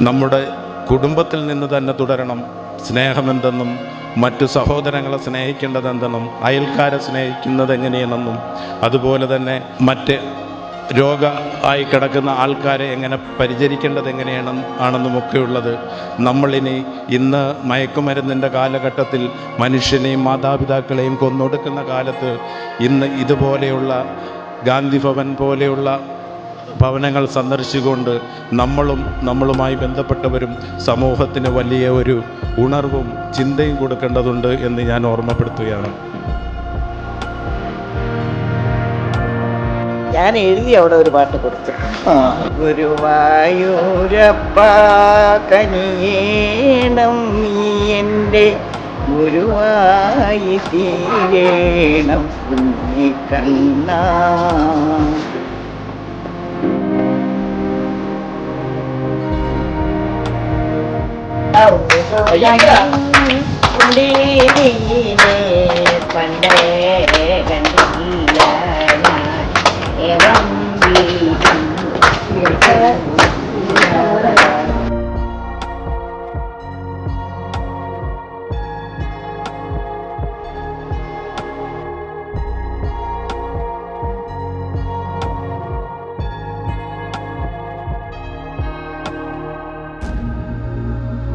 നമ്മുടെ കുടുംബത്തിൽ നിന്ന് തന്നെ തുടരണം. സ്നേഹമെന്തെന്നും മറ്റു സഹോദരങ്ങളെ സ്നേഹിക്കേണ്ടതെന്തെന്നും അയൽക്കാരെ സ്നേഹിക്കുന്നത് എങ്ങനെയെന്നും അതുപോലെ തന്നെ മറ്റ് രോഗ ആയി കിടക്കുന്ന ആൾക്കാരെ എങ്ങനെ പരിചരിക്കേണ്ടത് എങ്ങനെയാണ് ആണെന്നുമൊക്കെയുള്ളത് നമ്മളിനി ഇന്ന് മയക്കുമരുന്നിന്റെ കാലഘട്ടത്തിൽ മനുഷ്യനെയും മാതാപിതാക്കളെയും കൊന്നൊടുക്കുന്ന കാലത്ത് ഇന്ന് ഇതുപോലെയുള്ള ഗാന്ധി ഭവൻ പോലെയുള്ള ഭവനങ്ങൾ സന്ദർശിച്ചുകൊണ്ട് നമ്മളും നമ്മളുമായി ബന്ധപ്പെട്ടവരും സമൂഹത്തിന് വലിയ ഒരു ഉണർവും ചിന്തയും കൊടുക്കേണ്ടതുണ്ട് എന്ന് ഞാൻ ഓർമ്മപ്പെടുത്തുകയാണ്. ഞാൻ എഴുതി അവിടെ ഒരു പാട്ട് കൊടുത്തു. ഗുരുവായൂരപ്പ കനിയേണം നീ എന്റെ ഗുരുവായി തീരേണം เอาไปยังกันดีดี